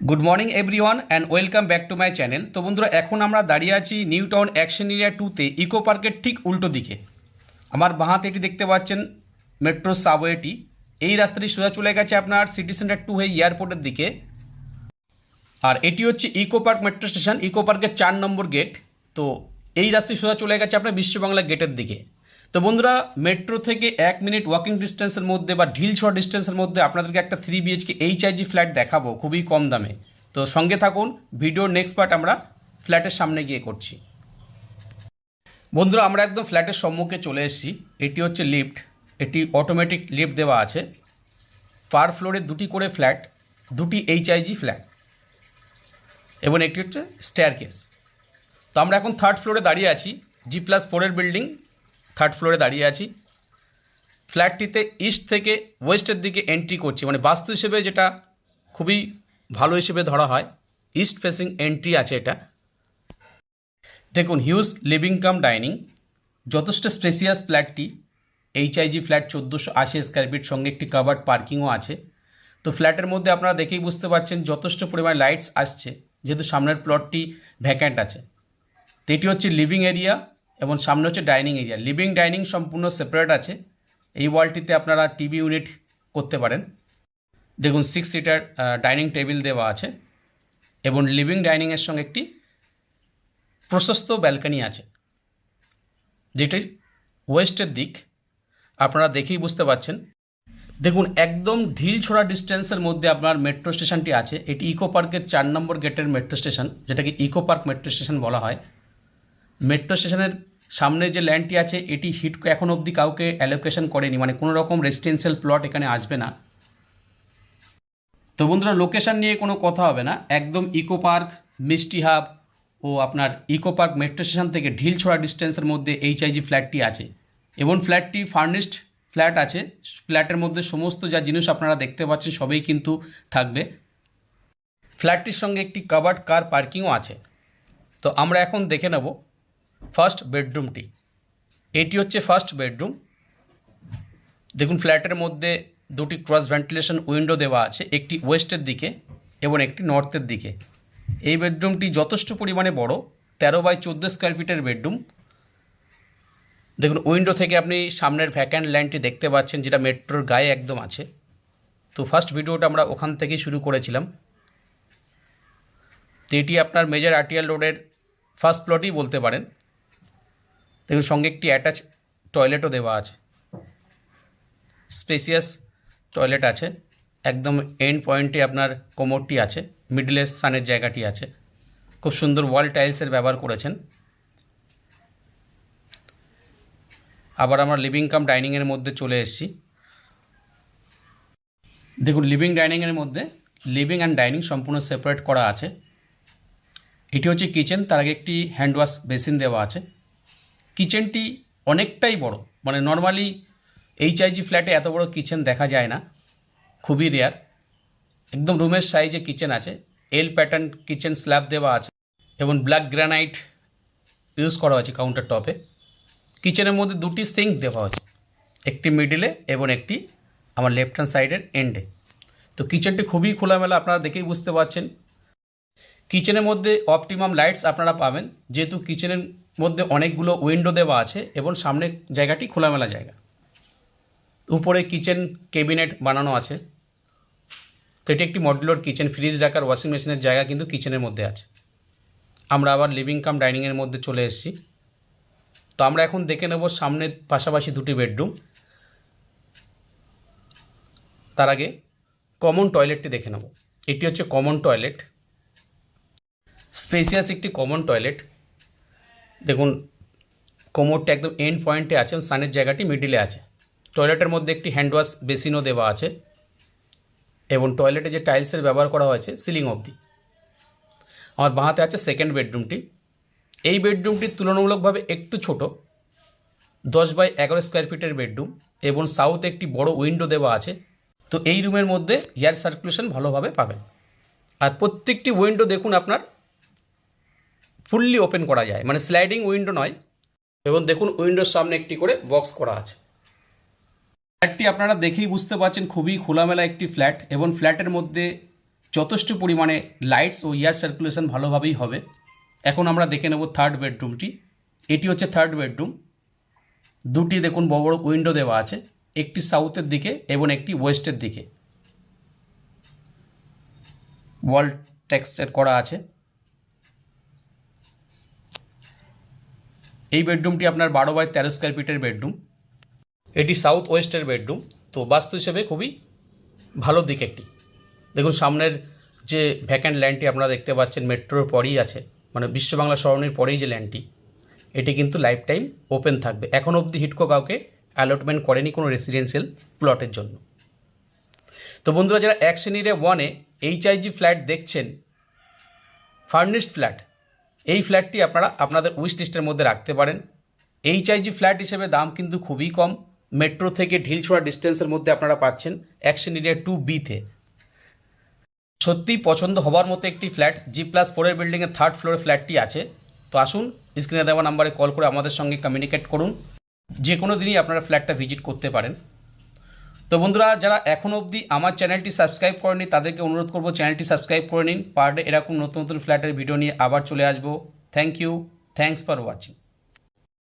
Good morning everyone and welcome back to my channel তো বন্ধুরা, এখন আমরা দাঁড়িয়ে আছি নিউ টাউন অ্যাকশন এরিয়া টুতে ইকো পার্কের ঠিক উল্টো দিকে। আমার বাঁহাতে এটি দেখতে পাচ্ছেন মেট্রো সাবওয়েটি এই রাস্তাটি সোজা চলে গেছে আপনার সিটি সেন্টার টু হয়ে এয়ারপোর্টের দিকে। আর এটি হচ্ছে Eco Park metro station Eco পার্কের চার নম্বর গেট তো এই রাস্তাটি সোজা চলে গেছে আপনার বিশ্ববাংলা গেটের দিকে। তো বন্ধুরা মেট্রো থেকে এক মিনিট ওয়াকিং ডিস্টেন্সের মধ্যে বা ঢিল ছোঁয়া ডিস্টেন্সের মধ্যে আপনাদেরকে একটা থ্রি বিএইচকে এইচআইজি ফ্ল্যাট দেখাবো খুবই কম দামে। তো সঙ্গে থাকুন ভিডিওর নেক্সট পার্ট আমরা ফ্ল্যাটের সামনে গিয়ে করছি। বন্ধুরা, আমরা একদম ফ্ল্যাটের সম্মুখে চলে এসেছি। এটি হচ্ছে লিফট এটি অটোমেটিক লিফট দেওয়া আছে। পার ফ্লোরে দুটি করে ফ্ল্যাট দুটি এইচআইজি ফ্ল্যাট এবং একটি হচ্ছে স্টেয়ার কেস তো আমরা এখন থার্ড ফ্লোরে দাঁড়িয়ে আছি জি প্লাস ফোরের বিল্ডিং থার্ড ফ্লোরে দাঁড়িয়ে আছি। ফ্ল্যাটটিতে ইস্ট থেকে ওয়েস্টের দিকে এন্ট্রি করছি। মানে বাস্তু হিসেবে যেটা খুবই ভালো হিসেবে ধরা হয়, ইস্ট ফেসিং এন্ট্রি আছে এটা। দেখুন, হিউজ লিভিং কাম ডাইনিং। যথেষ্ট স্পেসিয়াস ফ্ল্যাটটি। এইচআইজি ফ্ল্যাট চোদ্দোশো আশি স্কোয়ার ফিট সঙ্গে একটি কাভার্ড পার্কিংও আছে। তো ফ্ল্যাটের মধ্যে আপনারা দেখেই বুঝতে পারছেন যথেষ্ট পরিমাণে লাইটস আসছে। যেহেতু সামনের প্লটটি ভ্যাকেন্ট আছে। তো এটি হচ্ছে লিভিং এরিয়া এবং সামনে হচ্ছে ডাইনিং এরিয়া। লিভিং ডাইনিং সম্পূর্ণ সেপারেট আছে। এই ওয়ালটিতে আপনারা টিভি ইউনিট করতে পারেন। দেখুন সিক্স সিটার ডাইনিং টেবিল দেওয়া আছে এবং লিভিং ডাইনিংয়ের সঙ্গে একটি প্রশস্ত ব্যালকানি আছে। যেটি ওয়েস্টের দিক, আপনারা দেখেই বুঝতে পারছেন। দেখুন, একদম ঢিল ছোড়া ডিস্টেন্সের মধ্যে আপনার মেট্রো স্টেশনটি আছে। এটি ইকো পার্কের চার নম্বর গেটের মেট্রো স্টেশন যেটাকে ইকো পার্ক মেট্রো স্টেশন বলা হয়। মেট্রো স্টেশনের সামনে যে ল্যান্ডটি আছে, এটি হিট এখন অবধি কাউকে অ্যালোকেশন করেনি মানে কোনো রকম রেসিডেন্সিয়াল প্লট এখানে আসবে না। তো বন্ধুরা লোকেশন নিয়ে কোনো কথা হবে না। একদম ইকো পার্ক মিষ্টি হাব ও আপনার ইকো পার্ক মেট্রো স্টেশন থেকে ঢিল ছোড়া ডিস্টেন্সের মধ্যে এইচআইজি ফ্ল্যাটটি আছে। এবং ফ্ল্যাটটি ফার্নিশড ফ্ল্যাট আছে। ফ্ল্যাটের মধ্যে সমস্ত যা জিনিস আপনারা দেখতে পাচ্ছেন, সবই কিন্তু থাকবে। ফ্ল্যাটটির সঙ্গে একটি কাভার্ড কার পার্কিংও আছে। তো আমরা এখন দেখে নেব ফার্স্ট বেডরুমটি এটি হচ্ছে ফার্স্ট বেডরুম। দেখুন, ফ্ল্যাটের মধ্যে দুটি ক্রস ভেন্টিলেশন উইন্ডো দেওয়া আছে, একটি ওয়েস্টের দিকে এবং একটি নর্থের দিকে। এই বেডরুমটি যথেষ্ট পরিমাণে বড়, তেরো বাই চোদ্দ স্কোয়ার ফিটের বেডরুম। দেখুন, উইন্ডো থেকে আপনি সামনের ভ্যাক্যান্ট ল্যান্ডটি দেখতে পাচ্ছেন, যেটা মেট্রোর গায়ে একদম আছে। তো ফার্স্ট ভিডিওটা আমরা ওখান থেকেই শুরু করেছিলাম। তো এটি আপনার মেজর আরটিএল রোডের ফার্স্ট প্লটই বলতে পারেন। দেখুন, সঙ্গে একটি অ্যাটাচ টয়লেটও দেওয়া আছে। স্পেসিয়াস টয়লেট আছে। একদম এন্ড পয়েন্টে আপনার কোমরটি আছে। মিডলে সানের জায়গাটি আছে। খুব সুন্দর ওয়াল টাইলসের ব্যবহার করেছেন। আবার আমরা লিভিং কাম ডাইনিংয়ের মধ্যে চলে এসেছি। দেখুন লিভিং ডাইনিংয়ের মধ্যে লিভিং অ্যান্ড ডাইনিং সম্পূর্ণ সেপারেট করা আছে। এটি হচ্ছে কিচেন তার আগে একটি হ্যান্ড ওয়াশ বেসিন দেওয়া আছে। কিচেনটি অনেকটাই বড়। মানে নর্মালি এইচআইজি ফ্ল্যাটে এত বড় কিচেন দেখা যায় না। খুবই রেয়ার একদম রুমের সাইজে কিচেন আছে। এল প্যাটার্ন কিচেন স্ল্যাব দেওয়া আছে এবং ব্ল্যাক গ্রানাইট ইউজ করা হয়েছে কাউন্টার টপে কিচেনের মধ্যে দুটি সিঙ্ক দেওয়া হয়েছে একটি মিডিলে এবং একটি আমার লেফট হ্যান্ড সাইডের এন্ডে তো কিচেনটি খুবই খোলামেলা, আপনারা দেখেই বুঝতে পারছেন। কিচেনের মধ্যে অপটিমাম লাইটস আপনারা পাবেন, যেহেতু কিচেনের মধ্যে অনেকগুলো উইন্ডো দেওয়া আছে এবং সামনের জায়গাটি খোলামেলা জায়গা। উপরে কিচেন কেবিনেট বানানো আছে। তো এটি একটি মডুলার কিচেন, ফ্রিজ রাখার ওয়াশিং মেশিনের জায়গা কিন্তু কিচেনের মধ্যে আছে। আমরা আবার লিভিং কাম ডাইনিংয়ের মধ্যে চলে এসেছি। তো আমরা এখন দেখে নেব সামনের পাশাপাশি দুটি বেডরুম। তার আগে কমন টয়লেটটি দেখে নেব। এটি হচ্ছে কমন টয়লেট স্পেসিয়াস একটি কমন টয়লেট দেখুন কোমরটা একদম এন্ড পয়েন্টে আছে সানের জায়গাটি মিডিলে আছে। টয়লেটের মধ্যে একটি হ্যান্ড ওয়াশ বেসিনও দেওয়া আছে এবং টয়লেটে যে টাইলসের ব্যবহার করা হয়েছে সিলিং অবধি। আমার বাঁহাতে আছে সেকেন্ড বেডরুমটি এই বেডরুমটি তুলনামূলকভাবে একটু ছোট, দশ বাই এগারো স্কোয়ার ফিটের বেডরুম এবং সাউথে একটি বড় উইন্ডো দেওয়া আছে। তো এই রুমের মধ্যে এয়ার সার্কুলেশন ভালোভাবে পাবেন। আর প্রত্যেকটি উইন্ডো দেখুন আপনার ফুললি ওপেন করা যায়। মানে স্লাইডিং উইন্ডো নয়। এবং দেখুন উইন্ডোর সামনে একটি করে বক্স করা আছে। ফ্ল্যাটটি আপনারা দেখেই বুঝতে পারছেন, খুবই খোলামেলা একটি ফ্ল্যাট এবং ফ্ল্যাটের মধ্যে যথেষ্ট পরিমাণে লাইটস ও এয়ার সার্কুলেশন ভালোভাবেই হবে। এখন আমরা দেখে নেব থার্ড বেডরুমটি এটি হচ্ছে থার্ড বেডরুম দুটি দেখুন বড় বড় উইন্ডো দেওয়া আছে। একটি সাউথের দিকে এবং একটি ওয়েস্টের দিকে। ওয়াল টেক্সচার করা আছে। এই বেডরুমটি আপনার বারো বাই তেরো স্কোয়ার ফিটের বেডরুম। এটি সাউথ ওয়েস্টের বেডরুম। তো বাস্তু হিসেবে খুবই ভালো দিক একটি। দেখুন, সামনের যে ভ্যাকেন্ট ল্যান্ডটি আপনারা দেখতে পাচ্ছেন মেট্রোর পরেই আছে। মানে বিশ্ব বাংলা সরণির পরেই যে ল্যান্ডটি এটি কিন্তু লাইফ টাইম ওপেন থাকবে। এখন অবধি হিটকো কাউকে অ্যালটমেন্ট করেনি কোনো রেসিডেন্সিয়াল প্লটের জন্য। তো বন্ধুরা, যারা এক শ্রেণীরে ওয়ানে এইচআইজি ফ্ল্যাট দেখছেন ফার্নিশড ফ্ল্যাট এই ফ্ল্যাটটি আপনারা আপনাদের উইশ লিস্টের মধ্যে রাখতে পারেন। এইচআইজি ফ্ল্যাট হিসেবে দাম কিন্তু খুবই কম। মেট্রো থেকে ঢিলছোড়া ডিস্টেন্সের মধ্যে আপনারা পাচ্ছেন অ্যাকশন শ্রেণীরে টু বিতে সত্যিই পছন্দ হবার মতো একটি ফ্ল্যাট জি প্লাস ফোরের বিল্ডিংয়ের থার্ড ফ্লোরে ফ্ল্যাটটি আছে। তো আসুন স্ক্রিনে দেওয়া নাম্বারে কল করে আমাদের সঙ্গে কমিউনিকেট করুন। যে কোনো দিনই আপনারা ফ্ল্যাটটা ভিজিট করতে পারেন। তো বন্ধুরা, যারা এখনও অবধি আমার চ্যানেলটি সাবস্ক্রাইব করেনি তাদেরকে অনুরোধ করব চ্যানেলটি সাবস্ক্রাইব করে নিন। পার ডে এরকম নতুন নতুন ফ্ল্যাটের ভিডিও নিয়ে আবার চলে আসব। Thank you thanks for watching